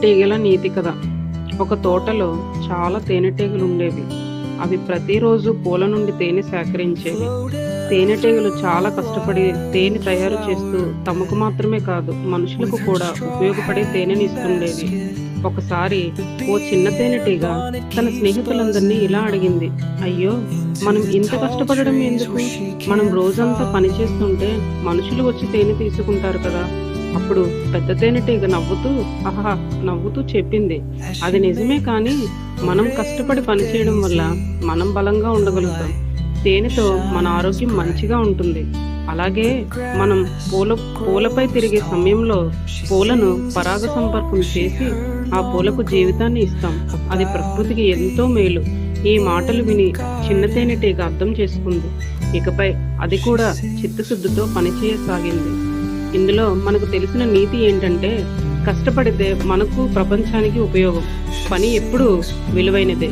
తేనెటీగల నీతి కథ ఒక తోటలో చాలా తేనెటీగలు ఉండేవి అవి ప్రతిరోజు పూల నుండి తేనె సేకరించేవి. తేనెటీగలు చాలా కష్టపడి తేనె తయారు చేస్తూ తమకు మాత్రమే కాదు మనుషులకు కూడా ఉపయోగపడే తేనెని ఇస్తుండేవి. ఒకసారి ఓ చిన్న తేనెటీగ తన స్నేహితులందరినీ ఇలా అడిగింది అయ్యో మనం ఇంత కష్టపడడం ఎందుకు? మనం రోజంతా పని చేస్తుంటే మనుషులు వచ్చి తేనె తీసుకుంటారు కదా. అప్పుడు పెద్ద తేనెటీగ నవ్వుతూ ఆహా నవ్వుతూ చెప్పింది. అది నిజమే కానీ మనం కష్టపడి పని చేయడం వల్ల మనం బలంగా ఉండగలుగుతాం. తేనెతో మన ఆరోగ్యం మంచిగా ఉంటుంది. అలాగే మనం పూల పూలపై తిరిగే సమయంలో పూలను పరాగ సంపర్కం చేసి ఆ పూలకు జీవితాన్ని ఇస్తాం. అది ప్రకృతికి ఎంతో మేలు. ఈ మాటలు విని చిన్న తేనెటీగ అర్థం చేసుకుంది. ఇకపై అది కూడా చిత్తశుద్ధితో పనిచేయసాగింది. ఇందులో మనకు తెలిసిన నీతి ఏంటంటే కష్టపడితే మనకు ప్రపంచానికి ఉపయోగం. పని ఎప్పుడూ విలువైనదే.